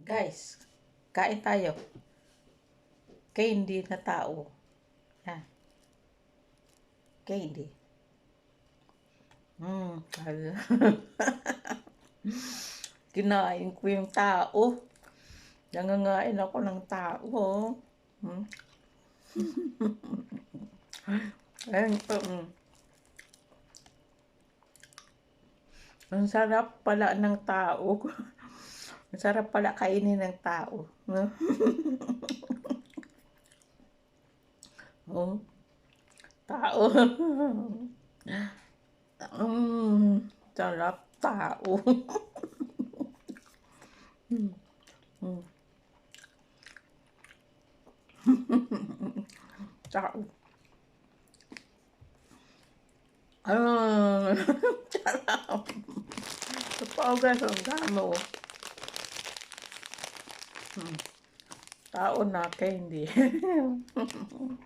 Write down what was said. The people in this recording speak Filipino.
Guys, kain tayo. Candy na tao. Yan. Candy. Hmm. Kinain ko yung tao. Nangangain ako ng tao. Hmm. Ayun po. mm. Ang sarap pala ng tao. Ang sarap pala kainin ng tao. no? oh. Tao. mm, sarap tao. Mm, mm. tao. Ah, sarap. Napaugas ang damo. Hmm. Tao na candy.